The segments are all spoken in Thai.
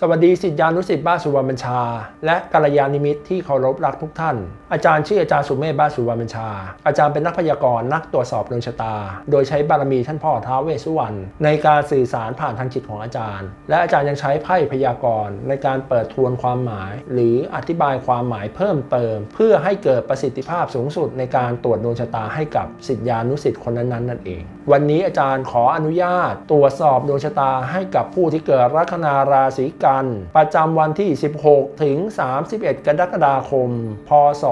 สวัสดีสิทธิานุสิทธิ์บ้านสุวรรณบัญชา และกัลยาณมิตรที่เคารพรักทุกท่าน อาจารย์ชื่ออาจารย์สุเมธบ้านสุวรรณบัญชา อาจารย์เป็นนักพยากรณ์นักตรวจสอบดวงชะตา โดยใช้บารมีท่านพ่อท้าวเวสสุวรรณในการสื่อสารผ่านทางจิตของอาจารย์ และอาจารย์ยังใช้ไพ่พยากรณ์ในการเปิดทวนความหมาย หรืออธิบายความหมายเพิ่มเติม เพื่อให้เกิดประสิทธิภาพสูงสุดในการตรวจดวงชะตาให้กับสิทธิานุสิทธิ์คนนั้นๆนั่นเอง วันนี้อาจารย์ขออนุญาตตรวจสอบดวงชะตาให้กับผู้ที่เกิดลัคนาราศีกัน ประจำวันที่ 16 ถึง 31 กรกฎาคม พศ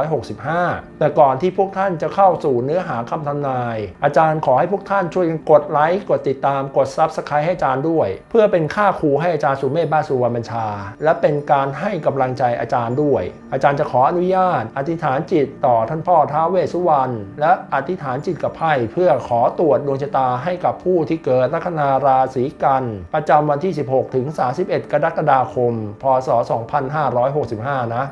2565 แต่ก่อนที่พวกท่านจะเข้าสู่เนื้อหาคำทำนาย อาจารย์ขอให้พวกท่านช่วยกันกดไลค์กดติดตามกด Subscribe ให้อาจารย์ด้วย เพื่อเป็นค่าครูให้อาจารย์สุเมธบ้าสุวรรณบัญชา และเป็นการให้กำลังใจอาจารย์ด้วย อาจารย์จะขออนุญาต อธิษฐานจิตต่อท่านพ่อท้าวเวสสุวรรณและอธิษฐานจิตกับไพ่เพื่อขอตรวจดวงชะตาให้กับผู้ที่เกิดลัคนาราศีกัน ประจำวันที่ 16 ถึง31 กรกฎาคม พศ 2565 นะ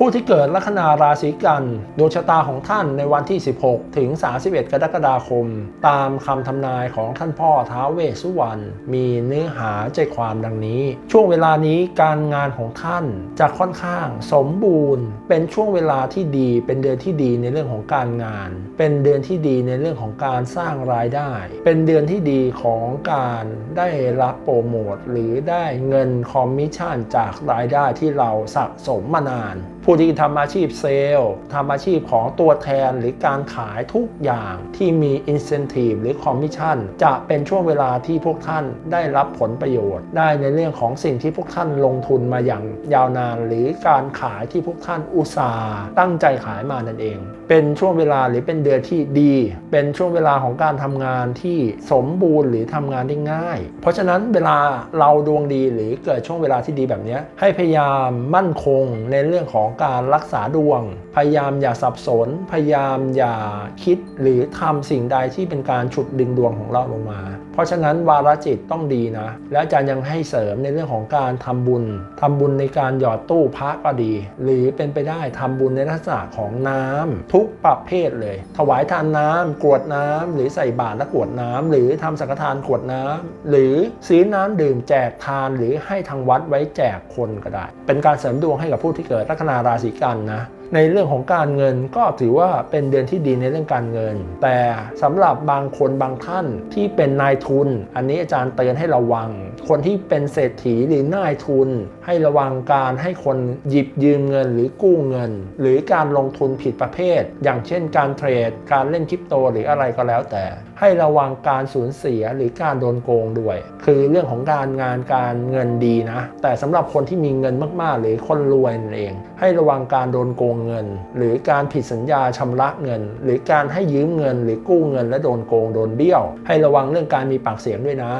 ผู้ที่เกิดลัคนาราศีกันดวงชะตาของท่านในวันที่ 16 ถึง 31 กรกฎาคม ตามคำทำนายของท่านพ่อท้าวเวสสุวรรณมีเนื้อหาใจความดังนี้ ช่วงเวลานี้การงานของท่านจะค่อนข้างสมบูรณ์ เป็นช่วงเวลาที่ดีเป็นเดือนที่ดีในเรื่องของการงาน เป็นเดือนที่ดีในเรื่องของการสร้างรายได้ เป็นเดือนที่ดีของการได้รับโปรโมทหรือได้เงินคอมมิชชั่นจากรายได้ที่เราสะสมมานาน ผู้ที่ทำอาชีพเซลล์ทำอาชีพของตัวแทนหรือการขายทุกอย่างที่มี incentive หรือ commission จะเป็นช่วงเวลาที่พวกท่านได้รับผลประโยชน์ ได้ในเรื่องของสิ่งที่พวกท่านลงทุนมาอย่างยาวนาน หรือการขายที่พวกท่านอุตสาห์ตั้งใจขายมานั่นเอง เป็นช่วงเวลาหรือเป็นเดือนที่ดี เป็นช่วงเวลาของการทำงานที่สมบูรณ์หรือทำงานได้ง่าย เพราะฉะนั้นเวลาเราดวงดีหรือเกิดช่วงเวลาที่ดีแบบนี้ให้พยายามมั่นคงในเรื่องของการรักษาดวง พยายามอย่าสับสน พยายามอย่าคิดหรือทำสิ่งใดที่เป็นการฉุดดึงดวงของเราลงมา เพราะฉะนั้นวาระจิตต้องดีนะ และอาจารย์ยังให้เสริมในเรื่องของการทำบุญทำบุญในการหยอดตู้พระก็ดี หรือเป็นไปได้ทำบุญในลักษณะของน้ำทุกประเภทเลย ถวายทานน้ำกรวดน้ำหรือใส่บาตรและกรวดน้ำหรือทำสังฆทานกรวดน้ำหรือซื้อน้ำดื่มแจกทานหรือให้ทางวัดไว้แจกคนก็ได้ เป็นการเสริมดวงให้กับผู้ที่เกิดลัคนาราศีกันนะในเรื่องของการเงินก็ถือว่าเป็นเดือนที่ดีในเรื่องการเงิน แต่สำหรับบางคนบางท่านที่เป็นนายทุน อันนี้อาจารย์เตือนให้ระวัง คนที่เป็นเศรษฐีหรือนายทุน ให้ระวังการให้คนหยิบยืมเงินหรือกู้เงิน หรือการลงทุนผิดประเภท อย่างเช่นการเทรด การเล่นคริปโตหรืออะไรก็แล้วแต่ ให้ระวังการสูญเสียหรือการโดนโกงด้วย คือเรื่องของการงานการเงินดีนะ แต่สำหรับคนที่มีเงินมากๆ หรือคนรวยนั่นเอง ให้ระวังการโดนโกงเงิน หรือการผิดสัญญาชำระเงิน หรือการให้ยืมเงิน หรือกู้เงินและโดนโกงโดนเบี้ยว ให้ระวังเรื่องการมีปากเสียงด้วยนะ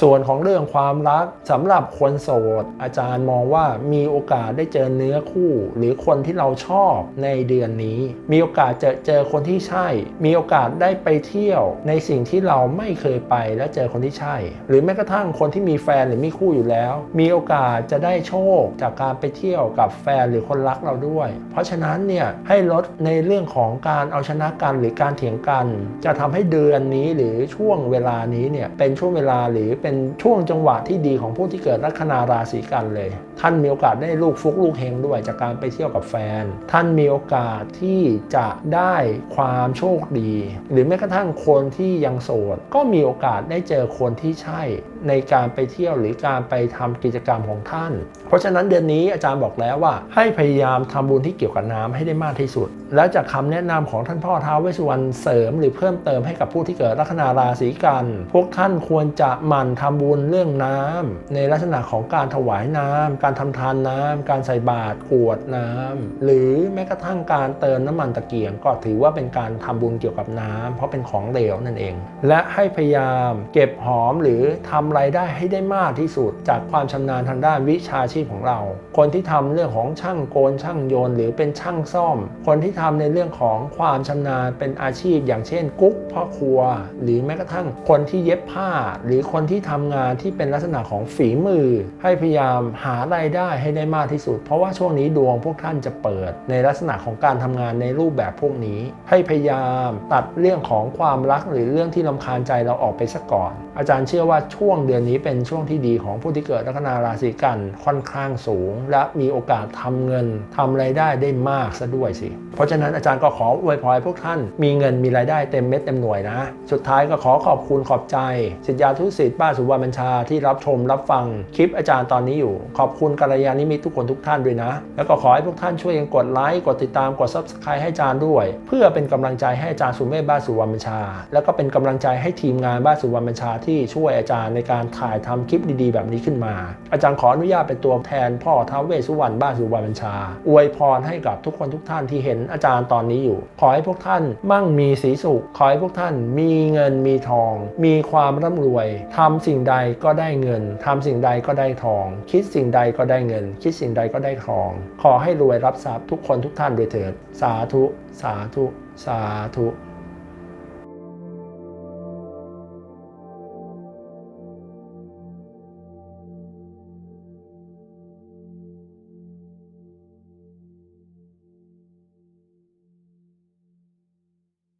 ส่วนของเรื่องความรักสำหรับคนโสด อาจารย์มองว่ามีโอกาสได้เจอเนื้อคู่ หรือคนที่เราชอบในเดือนนี้ มีโอกาสเจอเจอคนที่ใช่ มีโอกาสได้ไปเที่ยวในสิ่งที่เราไม่เคยไปและเจอคนที่ใช่ หรือแม้กระทั่งคนที่มีแฟนหรือมีคู่อยู่แล้ว มีโอกาสจะได้โชคจากการไปเที่ยวกับแฟนหรือคนรักเราด้วย เพราะฉะนั้นเนี่ยให้ลดในเรื่องของการเอาชนะกันหรือการเถียงกัน จะทำให้เดือนนี้หรือช่วงเวลานี้เนี่ยเป็นช่วงเวลาหรือเป็นช่วงจังหวะที่ดีของผู้ที่เกิดลัคนาราศีกันเลย ท่านมีโอกาสได้ลูกฟุกลูกเฮงด้วยจากการไปเที่ยวกับแฟน ท่านมีโอกาสที่จะได้ความโชคดี หรือแม้กระทั่งคนที่ยังโสดก็มีโอกาสได้เจอคนที่ใช่ ในการไปเที่ยวหรือการไปทำกิจกรรมของท่าน เพราะฉะนั้นเดือนนี้อาจารย์บอกแล้วว่า ให้พยายามทำบุญที่เกี่ยวกับน้ำให้ได้มากที่สุด และจากคำแนะนำของท่านพ่อท้าวเวสสุวรรณเสริม หรือเพิ่มเติมให้กับผู้ที่เกิดลัคนาราศีกัน พวกท่านควรจะหมั่นทำบุญเรื่องน้ำในลักษณะของการถวายน้ำการทำทานน้ำการใส่บาตรกวดน้ำหรือแม้กระทั่งการเติมน้ำมันตะเกียงก็ถือว่าเป็นการทำบุญเกี่ยวกับน้ำเพราะเป็นของเหลวนั่นเอง และให้พยายามเก็บหอมหรือทำรายได้ให้ได้มากที่สุด จากความชำนาญทางด้านวิชาชีพของเรา คนที่ทำเรื่องของช่างโกนช่างโยน หรือเป็นช่างซ่อม คนที่ทำในเรื่องของความชำนาญเป็นอาชีพ อย่างเช่น กุ๊กพ่อครัว หรือแม้กระทั่งคนที่เย็บผ้า หรือคนที่ทำงานที่เป็นลักษณะของฝีมือ ให้พยายามหารายได้ให้ได้มากที่สุด เพราะว่าช่วงนี้ดวงพวกท่านจะเปิด ในลักษณะของการทำงานในรูปแบบพวกนี้ ให้พยายามตัดเรื่องของความรักหรือเรื่องที่ลำคาญใจเราออกไปซะก่อนอาจารย์เชื่อว่าช่วงเดือนนี้เป็นช่วงที่ดีของผู้ที่เกิดลัคนาราศีกันค่อนข้างสูง และมีโอกาสทำเงินทำรายได้ได้มากซะด้วยสิ เพราะฉะนั้นอาจารย์ก็ขออวยพรพวกท่านมีเงินมีรายได้เต็มเม็ดเต็มหน่วยนะ สุดท้ายก็ขอขอบคุณขอบใจ สิทธิยาทุศิษย์ป้าสุวรรณบัญชาที่รับชมรับฟังคลิปอาจารย์ตอนนี้อยู่ ขอบคุณกัลยาณมิตรทุกคนทุกท่านด้วยนะ แล้วก็ขอให้พวกท่านช่วยกันกดไลค์กดติดตามกด subscribe ให้อาจารย์ด้วย เพื่อเป็นกำลังใจให้อาจารย์สุเมธบ้านสุวรรณบัญชา แล้วก็เป็นกำลังใจให้ทีมงานบ้าสุวรรณบัญชาที่ช่วยอาจารย์ในการถ่ายทำคลิปดีๆ แบบนี้ขึ้นมา อาจารย์ขออนุญาตเป็นตัวแทนพ่อท้าวเวสสุวรรณบ้านสุวรรณบัญชา อวยพรให้กับทุกคนทุกท่านที่เห็นอาจารย์ตอนนี้อยู่ ขอให้พวกท่านมั่งมีสีสุข ขอให้พวกท่านมีเงินมีทอง มีความร่ำรวยทำสิ่งใดก็ได้เงินทำสิ่งใดก็ได้ทอง คิดสิ่งใดก็ได้เงิน คิดสิ่งใดก็ได้ทอง ขอให้รวยรับทรัพย์ทุกคนทุกท่านโดยเถิด สาธุ สาธุ สาธุ